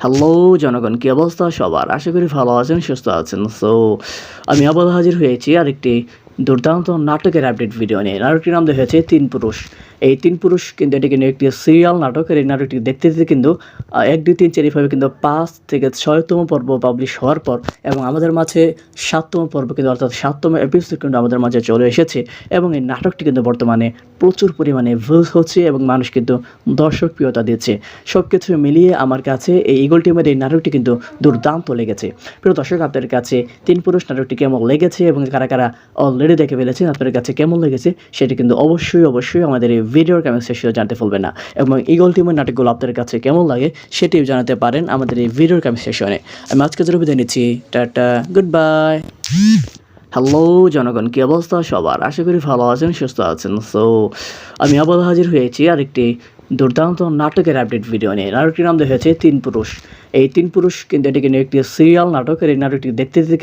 Hello জনগণ, কি অবস্থা সবার? আশা করি ভালো আছেন, সুস্থ আছেন। সো আমি আবার হাজির হয়েছি আরেকটি দুর্দান্ত নাটকের আপডেট ভিডিও নিয়ে। নাটকটির নাম দেখেছে তিন পুরুষ। এই তিন পুরুষ কিন্তু এটি কিন্তু একটি সিরিয়াল নাটক। এই নাটকটি দেখতে দেখতে কিন্তু এক, দুই, তিন, চার, এভাবে কিন্তু পাঁচ থেকে ছয়তম পর্ব পাবলিশ হওয়ার পর এবং আমাদের মাঝে সাততম পর্ব কিন্তু অর্থাৎ সাততম এপিসোড কিন্তু আমাদের মাঝে চলে এসেছে এবং এই নাটকটি কিন্তু বর্তমানে প্রচুর পরিমাণে ভিউজ হচ্ছে এবং মানুষ কিন্তু দর্শক প্রিয়তা দিচ্ছে। সব কিছু মিলিয়ে আমার কাছে এই ইগল টিমের এই নাটকটি কিন্তু দুর্দান্ত লেগেছে। প্রিয় দর্শক, আপনাদের কাছে তিন পুরুষ নাটকটি কেমন লেগেছে এবং কারা কারা অলরেডি দেখে ফেলেছেন, আপনাদের কাছে কেমন লেগেছে সেটি কিন্তু অবশ্যই অবশ্যই আমাদের এই ভিডিওর কমেন্ট সেকশনে জানতে ভুলবেন না। এবং ইগল টিমের নাটকগুলো আপনাদের কাছে কেমন লাগে সেটিও জানাতে পারেন আমাদের এই ভিডিওর কমেন্ট সেকশনে আমি আজকে জন্য বিদায় নিচ্ছি। টাটা গুড বাই হ্যালো জনগণ, কি অবস্থা সবার? আশা করি ভালো আছেন, সুস্থ আছেন। সো আমি আবার হাজির হয়েছি আরেকটি দুর্দান্ত নাটকের আপডেট ভিডিও নিয়ে। নাটকটির নাম হয়েছে তিন পুরুষ। এই তিন পুরুষ কিন্তু এটি কিন্তু একটি সিরিয়াল নাটক। এই নাটকটি দেখতে